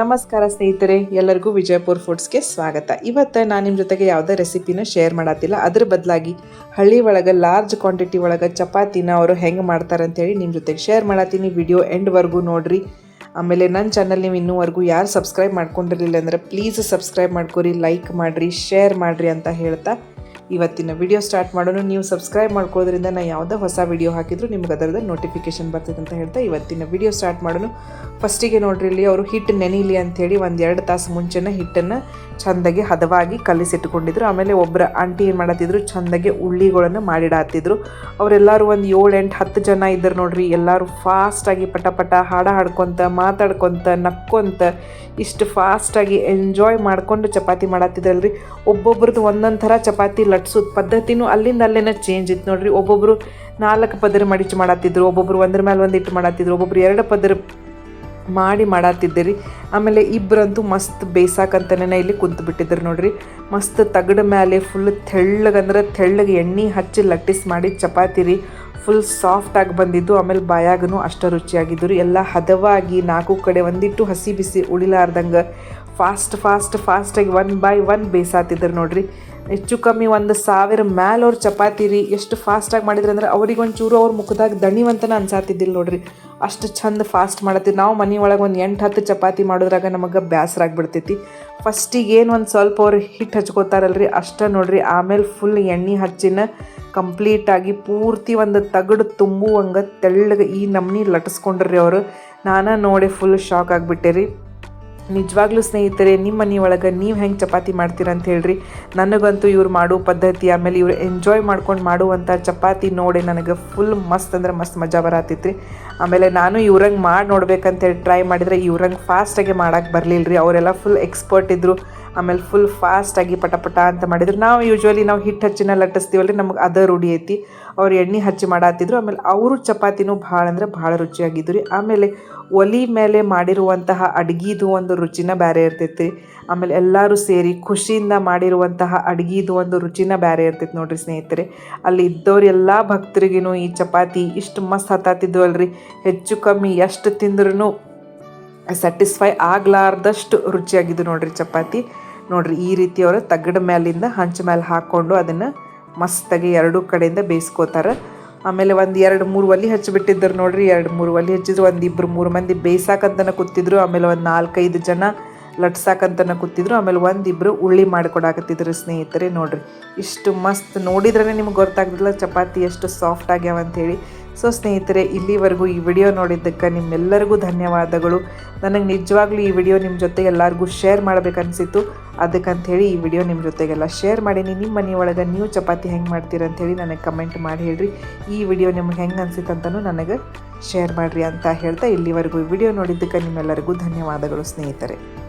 ನಮಸ್ಕಾರ ಸ್ನೇಹಿತರೆ, ಎಲ್ಲರಿಗೂ ವಿಜಯಪುರ್ ಫುಡ್ಸ್ಗೆ ಸ್ವಾಗತ. ಇವತ್ತು ನಾನು ನಿಮ್ಮ ಜೊತೆಗೆ ಯಾವುದೇ ರೆಸಿಪಿನ ಶೇರ್ ಮಾಡತ್ತಿಲ್ಲ ಅದ್ರ ಬದಲಾಗಿ ಹಳ್ಳಿ ಒಳಗೆ ಲಾರ್ಜ್ ಕ್ವಾಂಟಿಟಿ ಒಳಗೆ ಚಪಾತಿನ ಅವರು ಹೆಂಗೆ ಮಾಡ್ತಾರೆ ಅಂತೇಳಿ ನಿಮ್ಮ ಜೊತೆಗೆ ಶೇರ್ ಮಾಡತ್ತೀನಿ ವಿಡಿಯೋ ಎಂಡ್ವರೆಗೂ ನೋಡಿರಿ. ಆಮೇಲೆ ನನ್ನ ಚಾನಲ್ ನೀವು ಇನ್ನೂವರೆಗೂ ಯಾರು ಸಬ್ಸ್ಕ್ರೈಬ್ ಮಾಡ್ಕೊಂಡಿರಲಿಲ್ಲ ಅಂದರೆ ಪ್ಲೀಸ್ ಸಬ್ಸ್ಕ್ರೈಬ್ ಮಾಡ್ಕೊರಿ ಲೈಕ್ ಮಾಡಿರಿ ಶೇರ್ ಮಾಡಿರಿ ಅಂತ ಹೇಳ್ತಾ ಇವತ್ತಿನ ವಿಡಿಯೋ ಸ್ಟಾರ್ಟ್ ಮಾಡೋಣ. ನೀವು ಸಬ್ಸ್ಕ್ರೈಬ್ ಮಾಡ್ಕೋದ್ರಿಂದ ನಾನು ಯಾವುದೇ ಹೊಸ ವಿಡಿಯೋ ಹಾಕಿದ್ರು ನಿಮ್ಗೆ ಅದರದ ನೋಟಿಫಿಕೇಶನ್ ಬರ್ತದೆ ಅಂತ ಹೇಳ್ತಾ ಇವತ್ತಿನ ವಿಡಿಯೋ ಸ್ಟಾರ್ಟ್ ಮಾಡೋಣ. ಫಸ್ಟಿಗೆ ನೋಡ್ರಿ ಇಲ್ಲಿ ಅವರು ಹಿಟ್ಟು ನೆನೀಲಿ ಅಂಥೇಳಿ ಒಂದು ಎರಡು ತಾಸು ಮುಂಚೆನೇ ಹಿಟ್ಟನ್ನು ಚೆಂದಾಗಿ ಹದವಾಗಿ ಕಲಿಸಿಟ್ಕೊಂಡಿದ್ರು. ಆಮೇಲೆ ಒಬ್ಬರ ಆಂಟಿ ಏನು ಮಾಡತ್ತಿದ್ರು? ಚೆಂದಾಗಿ ಉಳ್ಳಿಗಳನ್ನು ಮಾಡಿಡಾತಿದ್ರು. ಅವರೆಲ್ಲರೂ ಒಂದು ಏಳು, ಎಂಟು, ಹತ್ತು ಜನ ಇದ್ದರು ನೋಡ್ರಿ. ಎಲ್ಲರೂ ಫಾಸ್ಟಾಗಿ ಪಟ ಪಟ ಹಾಡ ಹಾಡ್ಕೊತ, ಮಾತಾಡ್ಕೊತ, ನಕ್ಕೊಂತ ಇಷ್ಟು ಫಾಸ್ಟಾಗಿ ಎಂಜಾಯ್ ಮಾಡ್ಕೊಂಡು ಚಪಾತಿ ಮಾಡತ್ತಿದ್ರಲ್ರಿ ಒಬ್ಬೊಬ್ರದ್ದು ಒಂದೊಂದು ಥರ ಚಪಾತಿ ಲಟ್ಸೋದು ಪದ್ಧತಿನೂ ಅಲ್ಲಿಂದ ಅಲ್ಲೇನ ಚೇಂಜ್ ಇತ್ತು ನೋಡ್ರಿ. ಒಬ್ಬೊಬ್ಬರು ನಾಲ್ಕು ಪದರ ಮಡಿಚು ಮಾಡತ್ತಿದ್ರು ಒಬ್ಬೊಬ್ರು ಒಂದ್ರ ಮೇಲೆ ಒಂದು ಇಟ್ಟು ಮಾಡತ್ತಿದ್ರು ಒಬ್ಬೊಬ್ರು ಎರಡು ಪದರ ಮಾಡಿ ಮಾಡತ್ತಿದ್ದೀರಿ ಆಮೇಲೆ ಇಬ್ಬರಂತೂ ಮಸ್ತ್ ಬೇಸಾಕಂತನೇ ಇಲ್ಲಿ ಕುಂತು ಬಿಟ್ಟಿದ್ರು ನೋಡ್ರಿ. ಮಸ್ತ್ ತಗಡ ಮೇಲೆ ಫುಲ್ ತೆಳ್ಳಗಂದ್ರೆ ತೆಳ್ಳಗೆ ಎಣ್ಣೆ ಹಚ್ಚಿ ಲಟ್ಟಿಸ್ ಮಾಡಿ ಚಪಾತಿ ರೀ ಫುಲ್ ಸಾಫ್ಟಾಗಿ ಬಂದಿದ್ದು, ಆಮೇಲೆ ಬಾಯಾಗೂ ಅಷ್ಟು ರುಚಿಯಾಗಿದ್ದು ಎಲ್ಲ ಹದವಾಗಿ ನಾಲ್ಕು ಕಡೆ ಒಂದಿಟ್ಟು ಹಸಿ ಬಿಸಿ ಉಳಿಲಾರ್ದಂಗೆ ಫಾಸ್ಟ್ ಫಾಸ್ಟ್ ಫಾಸ್ಟಾಗಿ ಒನ್ ಬೈ ಒನ್ ಬೇಸಾತಿದ್ರು ನೋಡ್ರಿ. ಹೆಚ್ಚು ಕಮ್ಮಿ ಒಂದು ಸಾವಿರ ಮ್ಯಾಲ ಅವ್ರು ಚಪಾತಿ ರೀ. ಎಷ್ಟು ಫಾಸ್ಟಾಗಿ ಮಾಡಿದ್ರು ಅಂದ್ರೆ ಅವ್ರಿಗೆ ಒಂಚೂರು ಅವ್ರ ಮುಖದಾಗ ದಣಿವಂತನ ಅನ್ಸಾತಿದ್ದಿಲ್ಲ ನೋಡಿರಿ. ಅಷ್ಟು ಚಂದ ಫಾಸ್ಟ್ ಮಾಡತ್ತೀವಿ ನಾವು ಮನೆ ಒಳಗೆ ಒಂದು ಎಂಟು, ಹತ್ತು ಚಪಾತಿ ಮಾಡೋದ್ರಾಗ ನಮಗೆ ಬೇಸರ ಆಗಿಬಿಡ್ತೈತಿ. ಫಸ್ಟಿಗೆ ಏನು ಒಂದು ಸ್ವಲ್ಪ ಅವ್ರು ಹಿಟ್ಟು ಹಚ್ಕೋತಾರಲ್ರಿ, ಅಷ್ಟ ನೋಡಿರಿ. ಆಮೇಲೆ ಫುಲ್ ಎಣ್ಣೆ ಹಚ್ಚಿನ ಕಂಪ್ಲೀಟಾಗಿ ಪೂರ್ತಿ ಒಂದು ತಗಡು ತುಂಬುವಂಗೆ ತೆಳ್ಳಗೆ ಈ ನಮ್ನಿ ಲಟಿಸ್ಕೊಂಡ್ರಿ ಅವರು. ನಾನು ನೋಡಿ ಫುಲ್ ಶಾಕ್ ಆಗಿಬಿಟ್ಟೆ ರೀ. ನಿಜವಾಗ್ಲೂ ಸ್ನೇಹಿತರೆ, ನಿಮ್ಮ ಮನೆ ಒಳಗೆ ನೀವು ಹೆಂಗೆ ಚಪಾತಿ ಮಾಡ್ತೀರ ಅಂತ ಹೇಳ್ರಿ. ನನಗಂತೂ ಇವ್ರು ಮಾಡೋ ಪದ್ಧತಿ, ಆಮೇಲೆ ಇವ್ರು ಎಂಜಾಯ್ ಮಾಡ್ಕೊಂಡು ಮಾಡುವಂಥ ಚಪಾತಿ ನೋಡಿ ನನಗೆ ಫುಲ್ ಮಸ್ತ್ ಅಂದ್ರೆ ಮಸ್ತ್ ಮಜಾ ಬರತ್ತಿತ್ತು ಆಮೇಲೆ ನಾನು ಇವ್ರಂಗೆ ಮಾಡಿ ನೋಡ್ಬೇಕಂತೇಳಿ ಟ್ರೈ ಮಾಡಿದರೆ ಇವ್ರಂಗೆ ಫಾಸ್ಟಾಗಿ ಮಾಡೋಕ್ಕೆ ಬರಲಿಲ್ಲ ರೀ ಅವರೆಲ್ಲ ಫುಲ್ ಎಕ್ಸ್ಪರ್ಟ್ ಇದ್ದರು ಆಮೇಲೆ ಫುಲ್ ಫಾಸ್ಟಾಗಿ ಪಟ ಪಟ ಅಂತ ಮಾಡಿದ್ರು. ನಾವು ಯೂಶ್ವಲಿ ನಾವು ಹಿಟ್ಟು ಹಚ್ಚಿನ ಲಟ್ಟಿಸ್ತೀವಲ್ರಿ, ನಮಗೆ ಅದ ರೂಢಿ ಐತಿ. ಅವ್ರು ಎಣ್ಣೆ ಹಚ್ಚಿ ಮಾಡತ್ತಿದ್ರು ಆಮೇಲೆ ಅವರು ಚಪಾತಿನೂ ಭಾಳ ಅಂದ್ರೆ ಭಾಳ ರುಚಿಯಾಗಿದ್ದು ರೀ ಆಮೇಲೆ ಒಲಿ ಮೇಲೆ ಮಾಡಿರುವಂತಹ ಅಡ್ಗಿದು ಒಂದು ರುಚಿನ ಬೇರೆ ಇರ್ತೈತಿ. ಆಮೇಲೆ ಎಲ್ಲರೂ ಸೇರಿ ಖುಷಿಯಿಂದ ಮಾಡಿರುವಂತಹ ಅಡ್ಗಿದು ಒಂದು ರುಚಿನ ಬೇರೆ ಇರ್ತೈತಿ ನೋಡ್ರಿ ಸ್ನೇಹಿತರೆ. ಅಲ್ಲಿ ಇದ್ದವ್ರು ಎಲ್ಲ ಭಕ್ತರಿಗೂ ಈ ಚಪಾತಿ ಇಷ್ಟು ಮಸ್ತ್ ಹತ್ತಾತಿದ್ವು ಅಲ್ರಿ. ಹೆಚ್ಚು ಕಮ್ಮಿ ಎಷ್ಟು ತಿಂದ್ರೂ ಸ್ಯಾಟಿಸ್ಫೈ ಆಗ್ಲಾರ್ದಷ್ಟು ರುಚಿಯಾಗಿದ್ದು ನೋಡ್ರಿ ಚಪಾತಿ. ನೋಡ್ರಿ ಈ ರೀತಿ ಅವರು ತಗಡ ಮೇಲಿಂದ ಹಂಚ ಮೇಲೆ ಹಾಕ್ಕೊಂಡು ಅದನ್ನು ಮಸ್ತಾಗಿ ಎರಡೂ ಕಡೆಯಿಂದ ಬೇಯಿಸ್ಕೋತಾರೆ. ಆಮೇಲೆ ಒಂದು ಎರಡು ಮೂರು ಒಲಿ ಹಚ್ಚಿಬಿಟ್ಟಿದ್ರು ನೋಡ್ರಿ. ಎರಡು ಮೂರು ಒಲಿ ಹಚ್ಚಿದ್ರು ಒಂದು ಇಬ್ಬರು ಮೂರು ಮಂದಿ ಬೇಯಿಸಾಕಂತನ ಕೂತಿದ್ರು. ಆಮೇಲೆ ಒಂದು ನಾಲ್ಕೈದು ಜನ ಲಟ್ಸಾಕಂತನ ಕೂತಿದ್ರು. ಆಮೇಲೆ ಒಂದಿಬ್ಬರು ಉಳ್ಳಿ ಮಾಡ್ಕೊಡಾಕತ್ತಿದ್ರು ಸ್ನೇಹಿತರೆ, ನೋಡ್ರಿ. ಇಷ್ಟು ಮಸ್ತ್ ನೋಡಿದ್ರೇ ನಿಮ್ಗೆ ಗೊತ್ತಾಗ್ದಿಲ್ಲ ಚಪಾತಿ ಎಷ್ಟು ಸಾಫ್ಟ್ ಆಗ್ಯಾವ ಅಂಥೇಳಿ. ಸೊ ಸ್ನೇಹಿತರೆ, ಇಲ್ಲಿವರೆಗೂ ಈ ವಿಡಿಯೋ ನೋಡಿದ್ದಕ್ಕೆ ನಿಮ್ಮೆಲ್ಲರಿಗೂ ಧನ್ಯವಾದಗಳು. ನನಗೆ ನಿಜವಾಗ್ಲೂ ಈ ವಿಡಿಯೋ ನಿಮ್ಮ ಜೊತೆ ಎಲ್ಲರಿಗೂ ಶೇರ್ ಮಾಡಬೇಕನ್ಸಿತ್ತು. ಅದಕ್ಕಂಥೇಳಿ ಈ ವಿಡಿಯೋ ನಿಮ್ಮ ಜೊತೆಗೆಲ್ಲ ಶೇರ್ ಮಾಡೀನಿ. ನಿಮ್ಮ ಮನೆ ಒಳಗೆ ನೀವು ಚಪಾತಿ ಹೆಂಗೆ ಮಾಡ್ತೀರ ಅಂಥೇಳಿ ನನಗೆ ಕಮೆಂಟ್ ಮಾಡಿ ಹೇಳ್ರಿ. ಈ ವಿಡಿಯೋ ನಿಮ್ಗೆ ಹೆಂಗೆ ಅನಿಸಿತ್ತಂತನೂ ನನಗೆ ಶೇರ್ ಮಾಡಿರಿ ಅಂತ ಹೇಳ್ತಾ ಇಲ್ಲಿವರೆಗೂ ವಿಡಿಯೋ ನೋಡಿದ್ದಕ್ಕೆ ನಿಮ್ಮೆಲ್ಲರಿಗೂ ಧನ್ಯವಾದಗಳು ಸ್ನೇಹಿತರೆ.